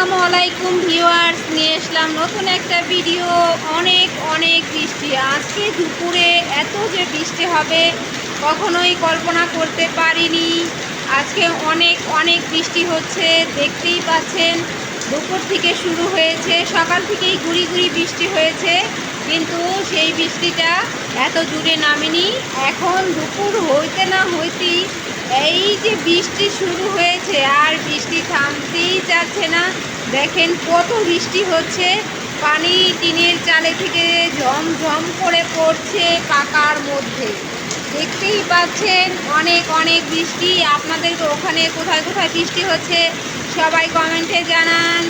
আসসালামু আলাইকুম ভিউয়ার্স, নিয়ে আসলাম নতুন একটা ভিডিও। অনেক অনেক বৃষ্টি। আজকে দুপুরে এত যে বৃষ্টি হবে, কখনোই কল্পনা করতে পারিনি। আজকে অনেক অনেক বৃষ্টি হচ্ছে, দেখতেই পাচ্ছেন। দুপুর থেকে শুরু হয়েছে, সকাল থেকেই গুড়ি গুড়ি বৃষ্টি হয়েছে, কিন্তু সেই বৃষ্টিটা এত জুড়ে নামেনি। এখন দুপুর হইতে না হইতেই এই যে বৃষ্টি শুরু হয়েছে, আর বৃষ্টি থামতেই যাচ্ছে না। দেখেন কত বৃষ্টি হচ্ছে। পানি টিনের চালে থেকে ঝমঝম করে পড়ছে পাকার মধ্যে। দেখতেই পাচ্ছেন অনেক অনেক বৃষ্টি। আপনাদের ওখানে কোথায় কোথায় বৃষ্টি হচ্ছে? সবাই কমেন্টে জানান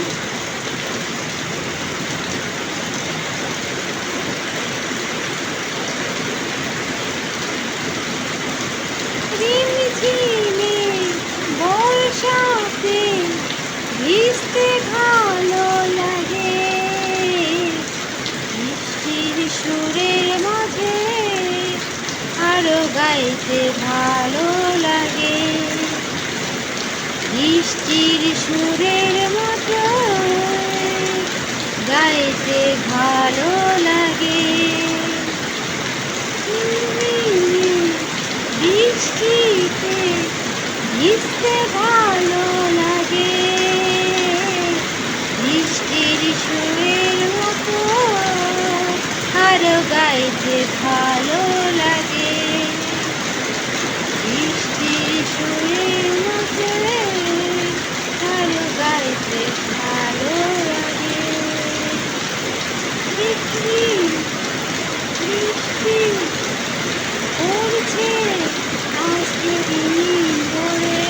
ঝিমঝিমে বর্ষাতে ভিজতে ভালো লাগে। বৃষ্টির সুরের মাঝে আরও গাইতে ভালো লাগে। বৃষ্টির সুরের মতো গাইতে ভালো লাগে। বৃষ্টিতে ভিজতে ভালো লাগে। সুরের মতো আর গাইতে ভালো লাগে। বৃষ্টি সুরের মতো আরও গাইতে ভালো লাগে বৃষ্টি বৃষ্টি পড়ছে আজকে দিন ধরে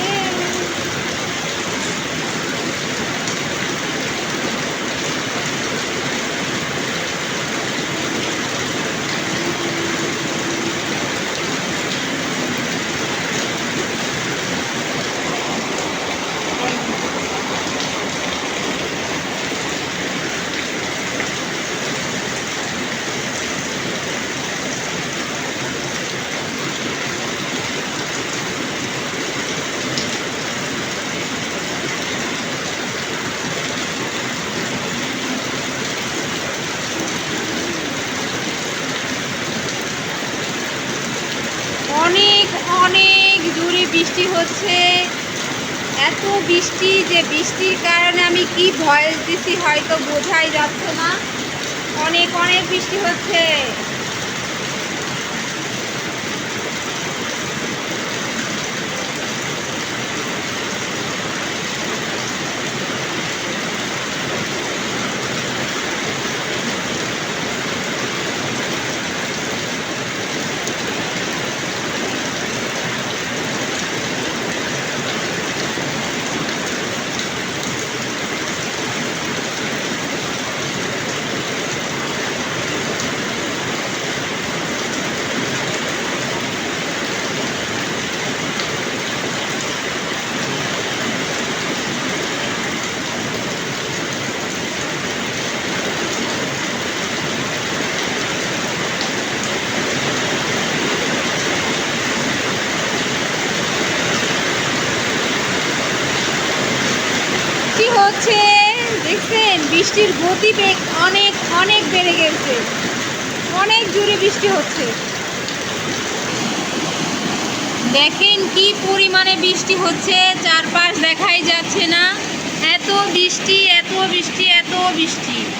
অনেক জোরে বৃষ্টি হচ্ছে। এত বৃষ্টি যে বৃষ্টির কারণে আমি কি ভয়েস দিছি হয়তো বোঝাই যাচ্ছে না। অনেক অনেক বৃষ্টি হচ্ছে। হচ্ছে, দেখছেন, বৃষ্টির গতিবেগ অনেক অনেক বেড়ে গেছে। অনেক জোরে বৃষ্টি হচ্ছে। দেখেন কি পরিমাণে বৃষ্টি হচ্ছে, চারপাশ দেখাই যাচ্ছে না। এত বৃষ্টি এত বৃষ্টি এত বৃষ্টি।